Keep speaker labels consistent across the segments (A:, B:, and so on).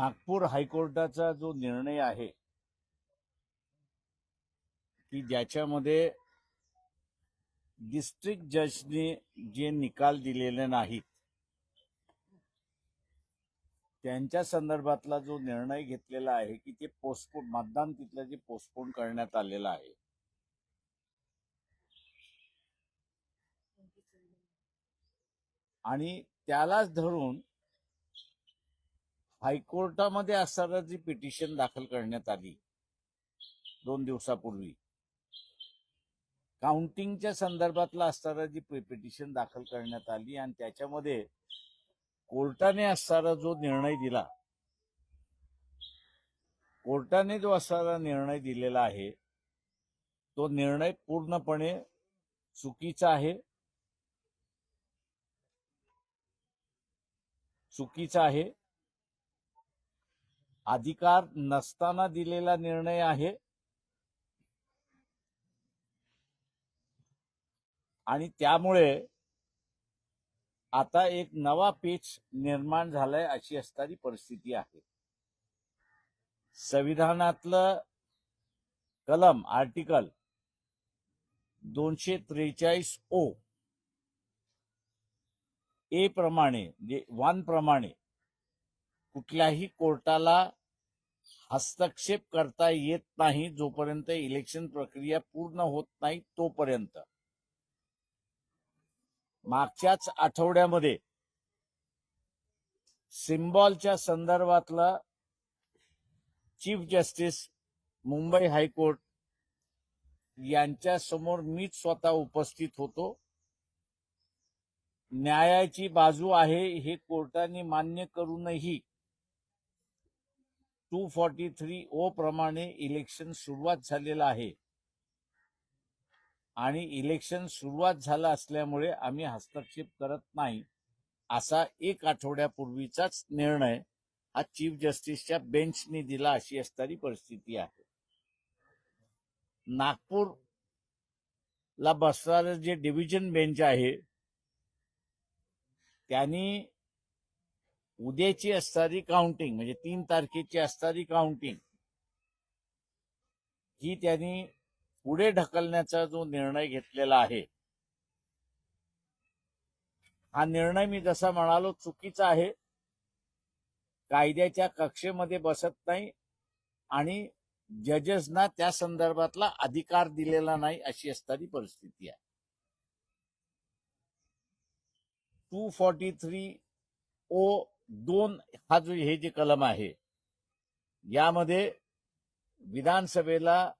A: नागपूर हायकोर्टाचा जो निर्णय आहे की ज्याच्यामध्ये डिस्ट्रिक्ट जजने जे निकाल दिलेले नाहीत त्यांच्या संदर्भातला जो निर्णय घेतलेला आहे की ते पोस्टपोन मतदान तिथलं जे पोस्टपोन करण्यात आलेलं आहे. आणि त्यालाच धरून हायकोर्टामध्ये असताना जी पिटिशन दाखल करण्यात आली दोन दिवसापूर्वी काउंटिंगच्या संदर्भातला असताना जी पिटिशन दाखल करण्यात आली आणि त्याच्यामध्ये कोर्टाने असणारा जो निर्णय दिला कोर्टाने जो असणारा निर्णय दिलेला आहे तो निर्णय पूर्णपणे चुकीचा आहे. चुकीचा आहे. अधिकार नसताना दिलेला निर्णय आहे. आणि त्यामुळे आता एक नवा पेच निर्माण झालाय अशी असणारी परिस्थिती आहे. संविधानातलं कलम आर्टिकल दोनशे त्रेचाळीस ओ ए प्रमाणे वन प्रमाणे कुठल्याही कोर्टाला हस्तक्षेप करता येत नाही जोपर्यंत इलेक्शन प्रक्रिया पूर्ण होत नाही तोपर्यंत. मागच्याच आठवड्यामध्ये सिम्बॉलच्या संदर्भातला चीफ जस्टिस मुंबई हायकोर्ट यांच्या समोर मीच स्वतः उपस्थित होतो. न्यायाची बाजू आहे हे कोर्टाने मान्य करूनही टू फॉर्टी थ्री ओ प्रमाणे इलेक्शन सुरुवात झालेलं आहे. आणि इलेक्शन सुरुवात झालं असल्यामुळे आम्ही हस्तक्षेप करत नाही असा एक आठवड्यापूर्वीचाच निर्णय हा चीफ जस्टिसच्या बेंचने दिला अशी असणारी परिस्थिती आहे. नागपूरला बसणारं जे डिव्हिजन बेंच आहे त्यांनी उद्याची असणारी काउंटिंग म्हणजे तीन तारखेची असणारी काउंटिंग ही त्यांनी पुढे ढकलण्याचा जो निर्णय घेतलेला आहे हा निर्णय मी जसा म्हणालो चुकीचा आहे. कायद्याच्या कक्षेमध्ये बसत नाही आणि जजेसना त्या संदर्भातला अधिकार दिलेला नाही अशी असणारी परिस्थिती आहे. टू फॉर्टी थ्री ओ दोन हा जो हे जे कलम आहे यामध्ये विधानसभेला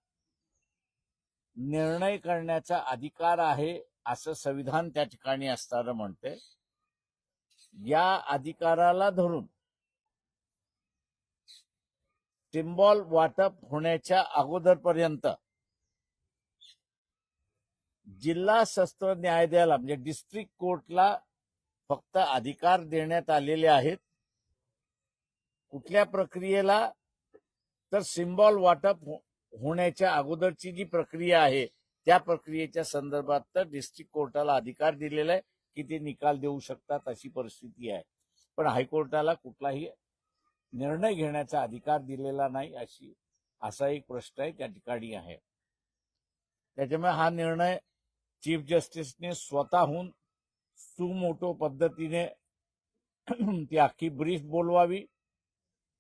A: निर्णय करण्याचा अधिकार आहे असं संविधान त्या ठिकाणी असताना म्हणते. या अधिकाराला धरून टिम्बॉल वाटप होण्याच्या अगोदरपर्यंत जिल्हा सत्र न्यायालयाला म्हणजे डिस्ट्रिक्ट कोर्टला फक्त अधिकार देण्यात आलेले आहेत. कुठल्या प्रक्रियेला तर सिम्बॉल वाटप हो-, होण्याच्या अगोदरची जी प्रक्रिया आहे त्या प्रक्रियेच्या संदर्भात तर डिस्ट्रिक्ट कोर्टाला अधिकार दिलेला आहे की ते निकाल देऊ शकतात अशी परिस्थिती आहे. पण हायकोर्टाला कुठलाही निर्णय घेण्याचा अधिकार दिलेला नाही अशी असा एक प्रश्न आहे त्या ठिकाणी आहे. त्याच्यामुळे हा निर्णय चीफ जस्टिसने स्वतःहून सुमोटो पद्धतीने ती अख्खी ब्रीफ बोलवावी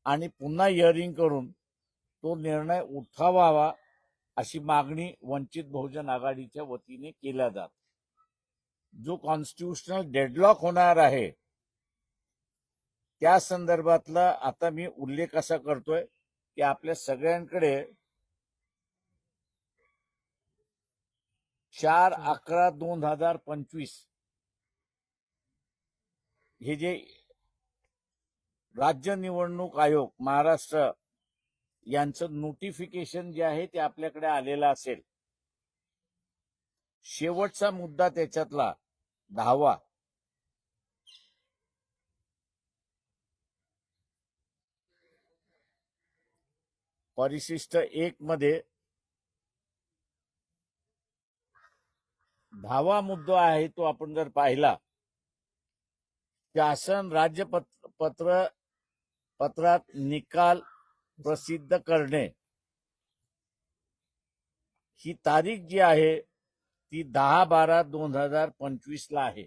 A: आणि पुन्हा हिअरिंग करून तो निर्णय उठावावा अशी मागणी वंचित बहुजन आघाडीच्या वतीने केल्या जात. जो कॉन्स्टिट्युशनल डेडलॉक होणार आहे त्या संदर्भातला आता मी उल्लेख असा करतोय की आपल्या सगळ्यांकडे चार अकरा दोन हजार पंचवीस हे जे राज्य निवडणूक आयोग महाराष्ट्र यांचं नोटिफिकेशन जे आहे ते आपल्याकडे आलेलं असेल. शेवटचा मुद्दा त्याच्यातला दहावा. परिशिष्ट एक मध्ये दहावा मुद्दा आहे तो आपण जर पाहिला शासन राज्यपत्र पत्र पत्रात निकाल प्रसिद्ध करणे. ही तारीख जी आहे ती दहा बारा दोन हजार पंचवीस ला आहे.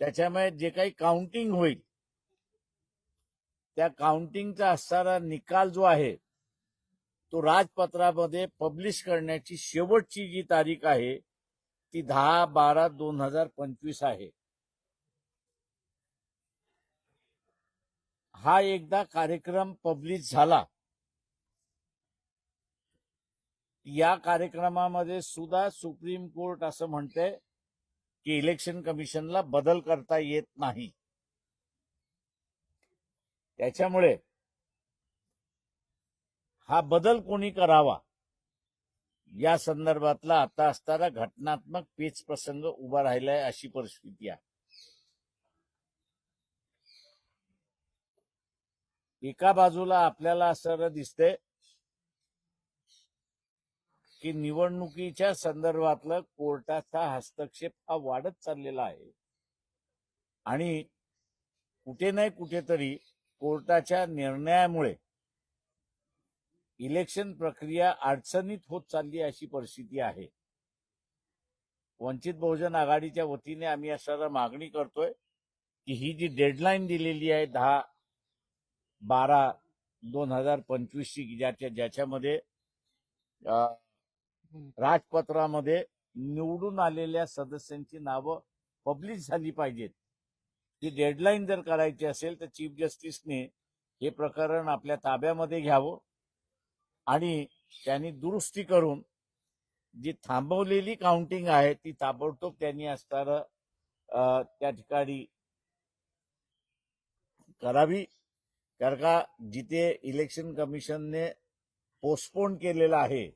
A: त्याच्यामुळे जे काही काउंटिंग होईल त्या काउंटिंगचा असणारा निकाल जो आहे तो राजपत्रामध्ये पब्लिश करण्याची शेवटची जी तारीख आहे ती दहा बारा दोन हजार पंचवीस आहे. हा एकदा कार्यक्रम पब्लिश झाला. या कार्यक्रमामध्ये सुद्धा सुप्रीम कोर्ट असं म्हणते की इलेक्शन कमिशनला बदल करता येत नाही. त्याच्यामुळे हा बदल कोणी करावा? या संदर्भातला आता असताना घटनात्मक पेच प्रसंग उभा राहिलाय अशी परिस्थिती आहे. एका बाजूला आपल्याला असं दिसतंय की निवडणुकीच्या संदर्भातलं कोर्टाचा हस्तक्षेप हा वाढत चाललेला आहे. आणि कुठे नाही कुठेतरी कोर्टाच्या निर्णयामुळे इलेक्शन प्रक्रिया अडचणीत होत चालली अशी परिस्थिती आहे. वंचित बहुजन आघाडीच्या वतीने आम्ही अशा मागणी करतोय की ही जी डेडलाईन दिलेली आहे दहा बारा दोन हजार पंचवीसची ज्याच्या ज्याच्यामध्ये राजपत्रामध्ये निवडून आलेल्या सदस्यांची नावं पब्लिश झाली पाहिजेत. ही डेडलाईन जर करायची असेल तर चीफ जस्टिसने हे प्रकरण आपल्या ताब्यामध्ये घ्यावं आणि त्यांनी दुरुस्ती करून जी थांबवलेली काउंटिंग आहे ती ताबडतोब त्यांनी असणारं त्या ठिकाणी करावी. कारण का जिथे इलेक्शन कमिशनने पोस्टपोन केलेला आहे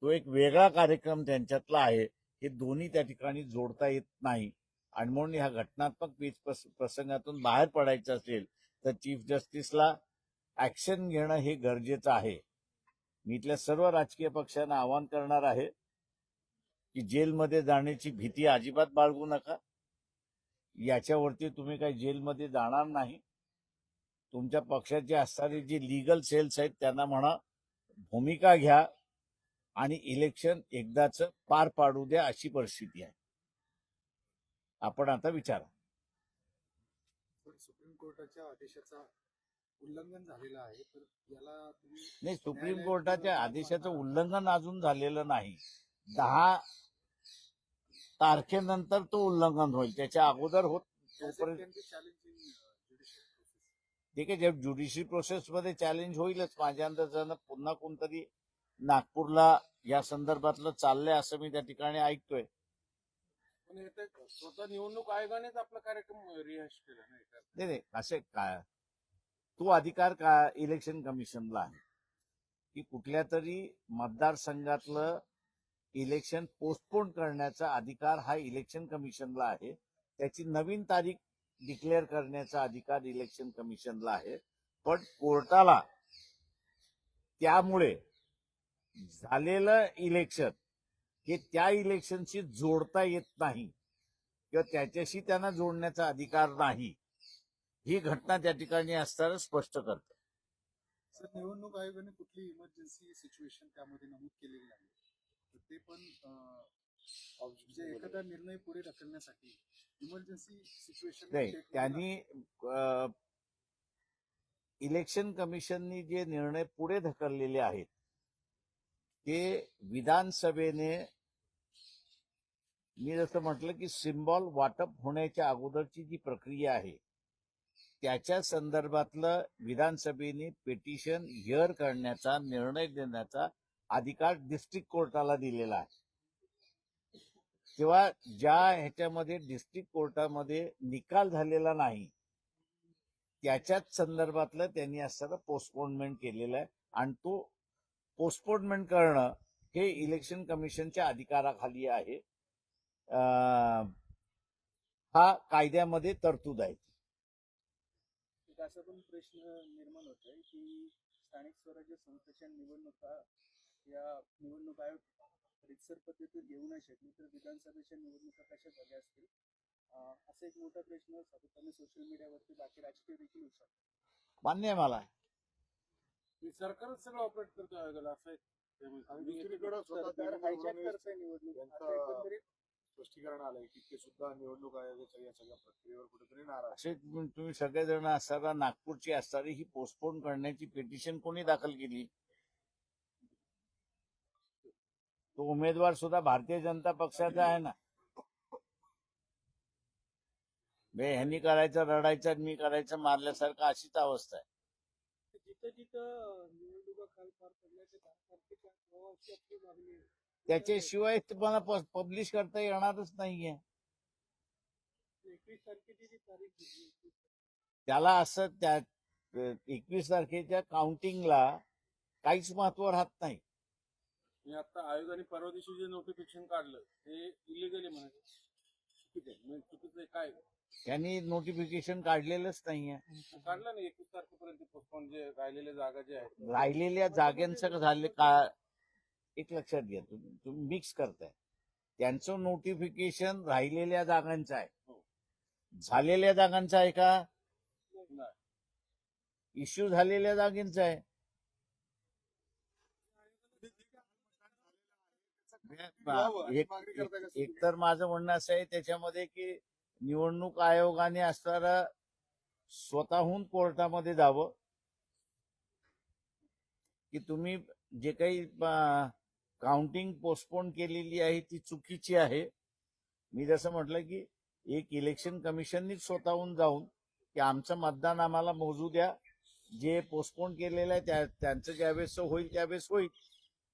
A: तो एक वेगळा कार्यक्रम त्यांच्यातला आहे. हे दोन्ही त्या ठिकाणी जोडता येत नाही. आणि म्हणून ह्या घटनात्मक पीच प्रस- प्रसंगातून बाहेर पडायचं असेल तर चीफ जस्टिसला ऍक्शन घेणं हे गरजेचं आहे. मी इथल्या सर्व राजकीय पक्षांना आवाहन करणार आहे की जेलमध्ये जाण्याची भीती अजिबात बाळगू नका. याच्यावरती तुम्ही काही जेलमध्ये जाणार नाही. तुमच्या पक्षाची असणारी जी लिगल सेल्स आहेत त्यांना म्हणा भूमिका घ्या आणि इलेक्शन एकदाच पार पाडू द्या अशी परिस्थिती आहे. आपण आता विचारा.
B: सुप्रीम कोर्टाच्या आदेशाचा उल्लंघन झालेलं आहे तर याला
A: नाही सुप्रीम कोर्टाच्या आदेशाचं? उल्लंघन अजून झालेलं नाही. दहा तारखेनंतर तो उल्लंघन होईल त्याच्या अगोदर होत ठीक आहे जे ज्युडिशरी प्रोसेसमध्ये चॅलेंज होईलच माझ्या अंदाजानं पुन्हा कोणतरी नागपूरला या संदर्भातलं चाललंय असं मी त्या ठिकाणी ऐकतोय.
C: हे स्वतः निवडणूक आयोगानेच आपला कार्यक्रम रिहाश केला नाही
A: नाही असे काय तो अधिकार का इलेक्शन कमिशनला आहे? की कुठल्या तरी मतदारसंघातलं इलेक्शन पोस्टपोन करण्याचा अधिकार हा इलेक्शन कमिशनला आहे. त्याची नवीन तारीख डिक्लेअर करण्याचा अधिकार इलेक्शन कमिशनला आहे. पण कोर्टाला त्यामुळे झालेलं इलेक्शन हे त्या इलेक्शनशी जोडता येत नाही. किंवा त्याच्याशी त्यांना जोडण्याचा अधिकार नाही. ही घटना त्या ठिकाणी असताना स्पष्ट करते
B: सर निवडणूक आयोगाने कुठली इमर्जन्सी सिच्युएशन त्यामध्ये नमूद केलेली नाही. ते पण म्हणजे एखादा निर्णय पुढे ढकलण्यासाठी इमर्जन्सी सिच्युएशन
A: नाही त्यांनी अं, इलेक्शन कमिशननी जे निर्णय पुढे ढकललेले आहेत ते विधानसभेने मी जसं म्हटलं की सिम्बॉल वाटप होण्याच्या अगोदरची जी प्रक्रिया आहे त्याच्या संदर्भातलं विधानसभेने पिटिशन हिअर करण्याचा निर्णय देण्याचा अधिकार डिस्ट्रिक्ट कोर्टाला दिलेला आहे. किंवा ज्या ह्याच्यामध्ये डिस्ट्रिक्ट कोर्टामध्ये निकाल झालेला नाही त्याच्याच संदर्भातलं त्यांनी असताना पोस्टपोनमेंट केलेलं आहे. आणि तो पोस्टपोनमेंट करणं हे इलेक्शन कमिशनच्या अधिकाराखाली आहे. हा कायद्यामध्ये तरतूद आहे.
D: एक असा पण प्रश्न निर्माण होतोय की स्थानिक स्वराज्य संस्थेच्या निवडणुका या निवडणूक आयोग रितसर पद्धतीत घेऊ नाही शकली तर विधानसभेच्या निवडणुका कशा झाल्या असतील? असा एक मोठा प्रश्न सातत्याने सोशल मीडियावरती बाकी राजकीय देखील विचारतात
A: मान्य आहे मला.
C: मी सरकारच सगळं ऑपरेट करतो आयोगाला असं
B: दुसरीकडे
D: सरकार हायजॅक करतंय निवडणूक.
B: यांचं-
D: आता एकंदरीत
B: स्पष्टीकरण आलंय की ते सुद्धा निवडणूक आयोगाच्या या सगळ्या प्रक्रियेवर कुठेतरी नाराज.
A: असे तुम- तुम्ही सगळेजण असताना नागपूरची असणारी ही पोस्टपोन करण्याची पिटिशन कोणी दाखल केली? तो उमेदवार सुद्धा भारतीय जनता पक्षाचा आहे ना. बे ह्यांनी करायचं रडायचं मी करायचं मारल्यासारखं अशीच अवस्था आहे. त्याच्याशिवाय तुम्हाला पब्लिश करता येणारच नाहीये. त्याला असं त्या एकवीस तारखेच्या काउंटिंगला काहीच महत्त्व राहत नाही.
C: मी आता आयोगाने परवा दिवशी जे नोटिफिकेशन काढलं ते इलिगल आहे म्हणाले चुकीचं आहे. म्हणजे चुकीचं आहे काय?
A: त्यांनी नोटिफिकेशन काढलेलंच नाहीये.
C: काढलं ना एकवीस तारखेपर्यंत पोस्टपोन जे राहिलेल्या जागा जे आहेत.
A: राहिलेल्या जागांचं झाले का? एक लक्षात घ्या तुम्ही तुम्ही मिक्स करताय. त्यांचं नोटिफिकेशन राहिलेल्या जागांचं आहे.
C: हो.
A: झालेल्या जागांचं आहे का?
C: नाही.
A: इश्यू झालेल्या जागेंचं आहे
B: यावं अशी
A: एक
B: करताय का
A: एक- एकतर माझं म्हणणं असं आहे त्याच्यामध्ये की निवडणूक आयोगाने असणारं स्वतःहून कोर्टामध्ये जावं. की तुम्ही जे काही काउंटिंग पोस्टपोन केलेली आहे ती चुकीची आहे. मी जसं म्हटलं की एक इलेक्शन कमिशननीच स्वतःहून जाऊन की आमचं मतदान आम्हाला मोजू द्या. जे पोस्टपोन केलेलं आहे त्या त्यांचं ज्यावेळेस होईल त्यावेळेस होईल.